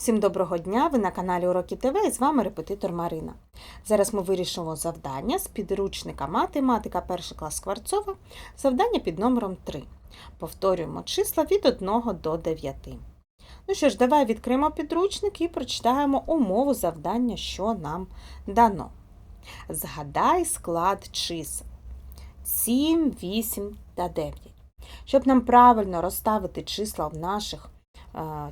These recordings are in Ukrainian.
Всім доброго дня! Ви на каналі Уроки ТВ і з вами репетитор Марина. Зараз ми вирішимо завдання з підручника математика 1 клас Скворцова, завдання під номером 3. Повторюємо числа від 1 до 9. Ну що ж, давай відкриємо підручник і прочитаємо умову завдання, що нам дано. Згадай склад чисел 7, 8 та 9. Щоб нам правильно розставити числа в наших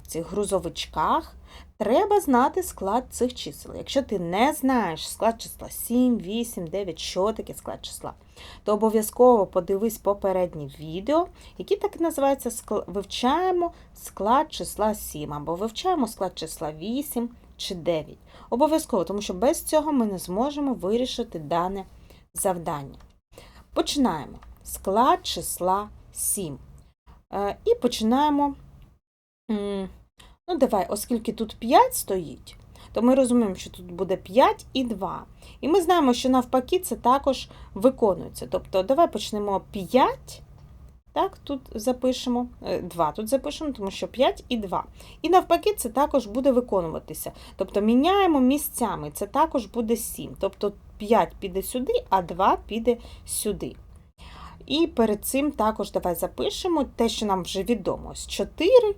цих грузовичках, треба знати склад цих чисел. Якщо ти не знаєш склад числа 7, 8, 9, що таке склад числа, то обов'язково подивись попереднє відео, які так і називаються вивчаємо склад числа 7 або вивчаємо склад числа 8 чи 9. Обов'язково, тому що без цього ми не зможемо вирішити дане завдання. Починаємо. Склад числа 7. Е, І починаємо. Ну, давай, оскільки тут 5 стоїть, то ми розуміємо, що тут буде 5 і 2. І ми знаємо, що навпаки це також виконується. Тобто, давай почнемо 5. Так, тут запишемо 2 тут запишемо, тому що 5 і 2. І навпаки, це також буде виконуватися. Тобто міняємо місцями, це також буде 7. Тобто 5 піде сюди, а 2 піде сюди. І перед цим також давай запишемо те, що нам вже відомо. Ось 4,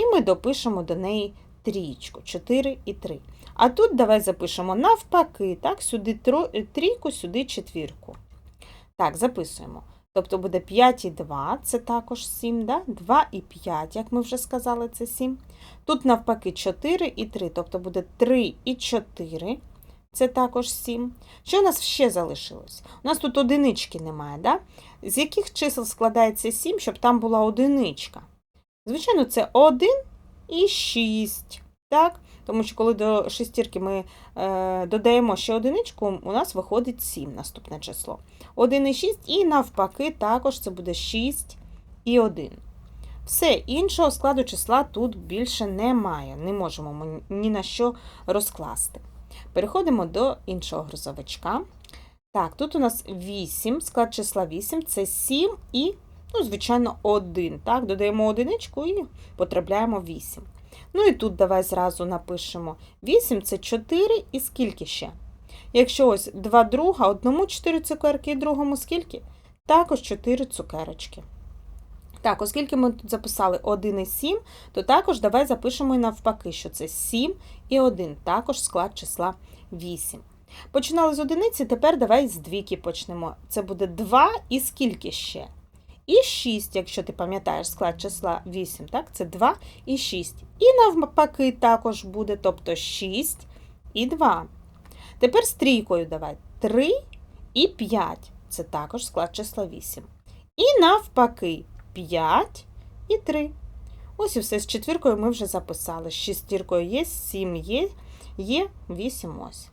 і ми допишемо до неї трієчку. 4 і 3. А тут давай запишемо навпаки, так, сюди трійку, сюди четвірку. Так, записуємо. Тобто буде 5 і 2, це також 7, да? 2 і 5, як ми вже сказали, це 7. Тут навпаки 4 і 3, тобто буде 3 і 4, це також 7. Що у нас ще залишилось? У нас тут одинички немає, да? З яких чисел складається 7, щоб там була одиничка? Звичайно, це 1 і 6. Так? Тому що коли до шестірки ми е, додаємо ще одиничку, у нас виходить 7 наступне число. 1 і 6, і навпаки, також це буде 6 і 1. Все, іншого складу числа тут більше немає. Не можемо ми ні на що розкласти. Переходимо до іншого грузовичка. Так, тут у нас 8, склад числа 8 це 7 і, ну, звичайно, 1. Так, додаємо одиничку і потрапляємо 8. Ну і тут давай зразу напишемо 8 це 4 і скільки ще? Якщо ось два друга, одному 4 цукерки і другому скільки? Також 4 цукерочки. Так, оскільки ми тут записали 1 і 7, то також давай запишемо і навпаки, що це 7 і 1, також склад числа 8. Починали з одиниці, тепер давай з двійки почнемо. Це буде 2 і скільки ще? І 6, якщо ти пам'ятаєш склад числа 8, так? Це 2 і 6. І навпаки також буде, тобто 6 і 2. Тепер з трійкою давай 3 і 5. Це також склад числа 8. І навпаки 5 і 3. Ось і все з четвіркою ми вже записали. З шестіркою є, 7 є, є 8 ось.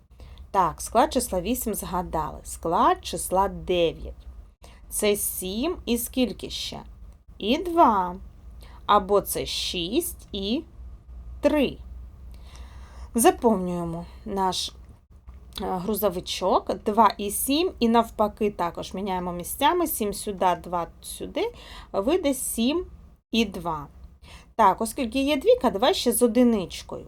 Так, склад числа 8 згадали. Склад числа 9. Це 7 і скільки ще? І 2. Або це 6 і 3. Заповнюємо наш е, грузовичок 2 і 7, і навпаки також міняємо місцями 7 сюди, 2 сюди, вийде 7 і 2. Так, оскільки є двійка, давай ще з одиничкою.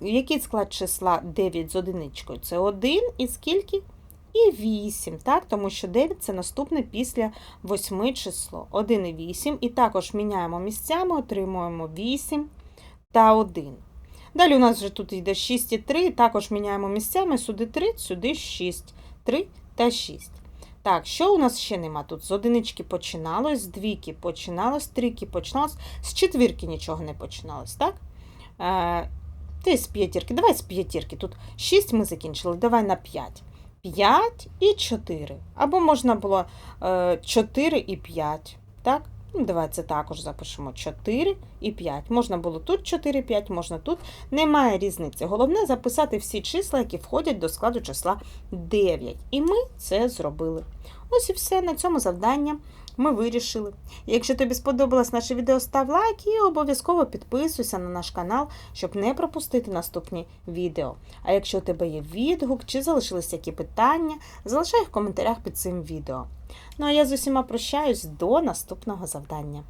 Який склад числа 9 з одиничкою? Це 1 і скільки? І 8, так? тому що 9 це наступне після 8 число. 1 і 8. І також міняємо місцями, отримуємо 8 та 1. Далі у нас вже тут йде 6 і 3, також міняємо місцями, сюди 3, сюди 6, 3 та 6. Так, що у нас ще нема тут? З одинички починалось, з двійки починалось, з трійки починалось, з четвірки нічого не починалось, так? Е, та з п'ятірки. Давай з п'ятірки. Тут 6 ми закінчили, давай на 5. 5 і 4. Або можна було е, 4 і 5. Так? Ну, давай це також запишемо 4 і 5. Можна було тут 4 і 5, можна тут. Немає різниці. Головне записати всі числа, які входять до складу числа 9. І ми це зробили. Ось і все. На цьому завдання ми вирішили. Якщо тобі сподобалось наше відео, став лайк і обов'язково підписуйся на наш канал, щоб не пропустити наступні відео. А якщо у тебе є відгук чи залишились які питання, залишай їх в коментарях під цим відео. Ну а я з усіма прощаюсь до наступного завдання.